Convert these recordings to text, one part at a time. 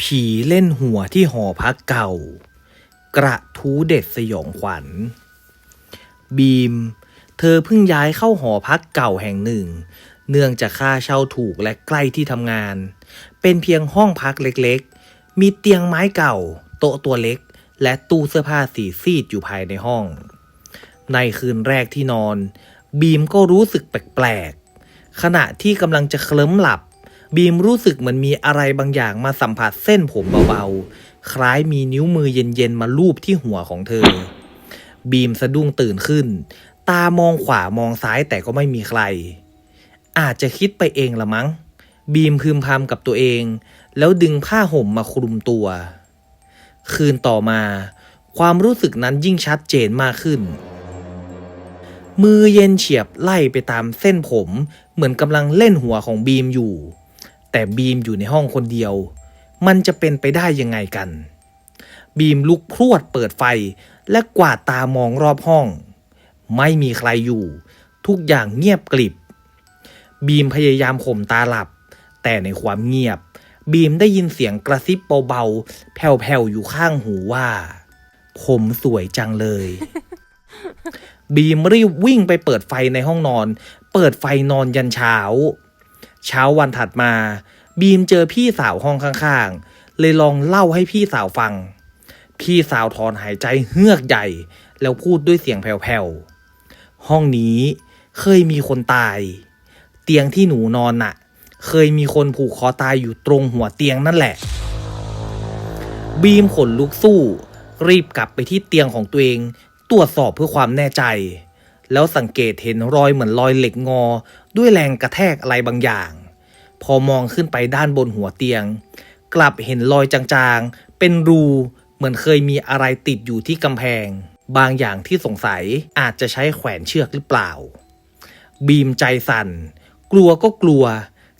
ผีเล่นหัวที่หอพักเก่า กระทู้เด็ดสยองขวัญ บีม เธอเพิ่งย้ายเข้าหอพักเก่าแห่งหนึ่ง เนื่องจากค่าเช่าถูกและใกล้ที่ทำงาน เป็นเพียงห้องพักเล็กๆ มีเตียงไม้เก่า โต๊ะตัวเล็ก และตู้เสื้อผ้าสีซีดอยู่ภายในห้อง ในคืนแรกที่นอน บีมก็รู้สึกแปลกๆขณะที่กำลังจะเคลิ้มหลับ บีมรู้สึกเหมือนมีอะไรบางอย่างมาสัมผัสเส้นผมเบาๆ คล้ายมีนิ้วมือเย็นๆ มาลูบที่หัวของเธอ บีมสะดุ้งตื่นขึ้น ตามองขวามองซ้ายแต่ก็ไม่มีใคร อาจจะคิดไปเองละมั้ง บีมพึมพำกับตัวเอง แล้วดึงผ้าห่มมาคลุมตัว คืนต่อมา ความรู้สึกนั้นยิ่งชัดเจนมากขึ้นมือเย็นเฉียบไล่ไปตามเส้นผมเหมือนกำลังเล่นหัวของบีมอยู่ แต่บีมอยู่ในห้องคนเดียว มันจะเป็นไปได้ยังไงกัน บีมลุกพรวดเปิดไฟและกวาดตามองรอบห้อง ไม่มีใครอยู่ ทุกอย่างเงียบกลิบ บีมพยายามข่มตาหลับ แต่ในความเงียบ บีมได้ยินเสียงกระซิบเบาๆ แผ่วๆ อยู่ข้างหูว่า ผมสวยจังเลย บีมรีบวิ่งไปเปิดไฟในห้องนอน เปิดไฟนอนยันเช้า เช้าวันถัดมา บีมเจอพี่สาวห้องข้างๆ เลยลองเล่าให้พี่สาวฟัง พี่สาวถอนหายใจเฮือกใหญ่ แล้วพูดด้วยเสียงแผ่วๆ ห้องนี้เคยมีคนตาย เตียงที่หนูนอนน่ะ เคยมีคนผูกคอตายอยู่ตรงหัวเตียงนั่นแหละ บีมขนลุกสู้ รีบกลับไปที่เตียงของตัวเอง ตรวจสอบเพื่อความแน่ใจ แล้วสังเกตเห็นรอยเหมือนรอยเหล็กงอ ด้วยแรงกระแทกอะไรบางอย่าง พอมองขึ้นไปด้านบนหัวเตียง กลับเห็นรอยจางๆ เป็นรูเหมือนเคยมีอะไรติดอยู่ที่กำแพง บางอย่างที่สงสัยอาจจะใช้แขวนเชือกหรือเปล่า บีมใจสั่น กลัวก็กลัว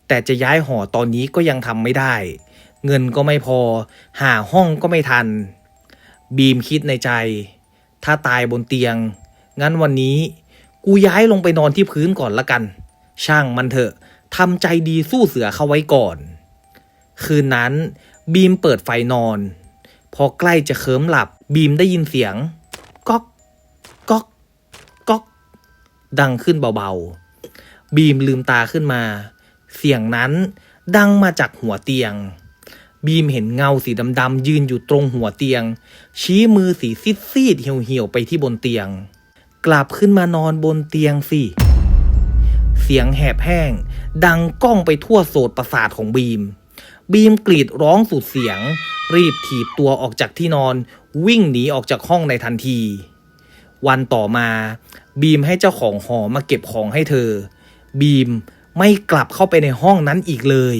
แต่จะย้ายหอตอนนี้ก็ยังทำไม่ได้ เงินก็ไม่พอ หาห้องก็ไม่ทัน บีมคิดในใจ ถ้าตายบนเตียง งั้นวันนี้ กูย้ายลงไปนอนที่พื้นก่อนละกัน ช่างมันเถอะทำใจดีสู้เสือเข้าไว้ก่อน คืนนั้นบีมเปิดไฟนอน พอใกล้จะเคิมหลับบีมได้ยินเสียงก๊อกก๊อกก๊อก ดังขึ้นเบาๆ บีมลืมตาขึ้นมา เสียงนั้นดังมาจากหัวเตียง บีมเห็นเงาสีดำๆยืนอยู่ตรงหัวเตียง ชี้มือสีซีดๆเหี่ยวๆไปที่บนเตียง กลับขึ้นมานอนบนเตียงสิ เสียงแหบแห้ง ดังก้องไปทั่วโสดประสาทของบีม บีมกรีดร้องสุดเสียง รีบถีบตัวออกจากที่นอน วิ่งหนีออกจากห้องในทันที วันต่อมา บีมให้เจ้าของหอมาเก็บของให้เธอ บีมไม่กลับเข้าไปในห้องนั้นอีกเลย